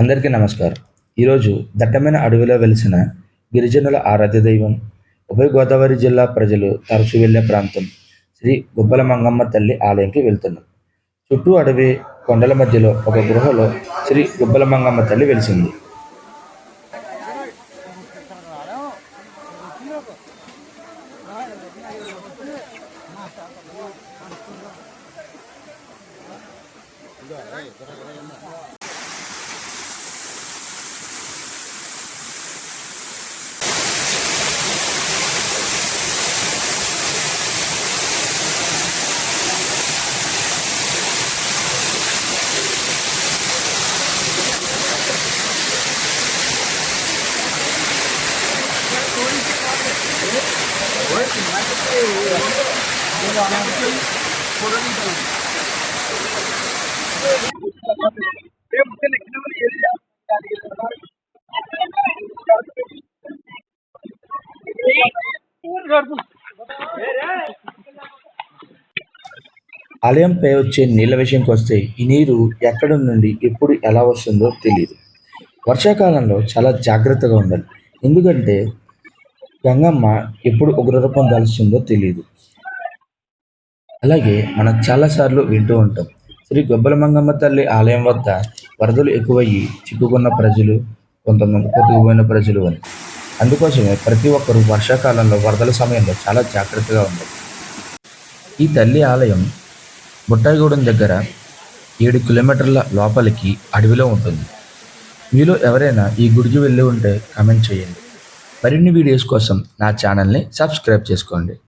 అందరికీ నమస్కారం. ఈరోజు దట్టమైన అడవిలో వెలిసిన గిరిజనుల ఆరాధ్య దైవం ఉభయ గోదావరి జిల్లా ప్రజలు తరచూ వెళ్ళే ప్రాంతం శ్రీ గుబ్బల మంగమ్మ తల్లి ఆలయంకి వెళ్తున్నాం. చుట్టూ అడవి కొండల మధ్యలో ఒక గృహలో శ్రీ గుబ్బల మంగమ్మ తల్లి వెలిసింది. ఆలయంపై వచ్చే నీళ్ళ విషయంకి వస్తే ఈ నీరు ఎక్కడి నుండి ఎప్పుడు ఎలా వస్తుందో తెలియదు వర్షాకాలంలో చాలా జాగ్రత్తగా ఉండాలి. ఎందుకంటే గంగమ్మ ఎప్పుడు ఉగ్రరూపం దాల్చిందో తెలియదు అలాగే మనం చాలాసార్లు వింటూ ఉంటాం శ్రీ గొబ్బల మంగమ్మ తల్లి ఆలయం వద్ద వరదలు ఎక్కువయ్యి చిక్కుకున్న ప్రజలు కొంతమంది కొట్టుకుపోయిన ప్రజలు అని. అందుకోసమే ప్రతి ఒక్కరూ వర్షాకాలంలో వరదల సమయంలో చాలా జాగ్రత్తగా ఉండాలి. ఈ తల్లి ఆలయం బుట్టాయిగూడెం దగ్గర ఏడు కిలోమీటర్ల లోపలికి అడవిలో ఉంటుంది. మీలో ఎవరైనా ఈ గుడికి వెళ్ళి ఉంటే కామెంట్ చేయండి. మరిన్ని వీడియోస్ కోసం నా ఛానల్ని సబ్స్క్రైబ్ చేసుకోండి.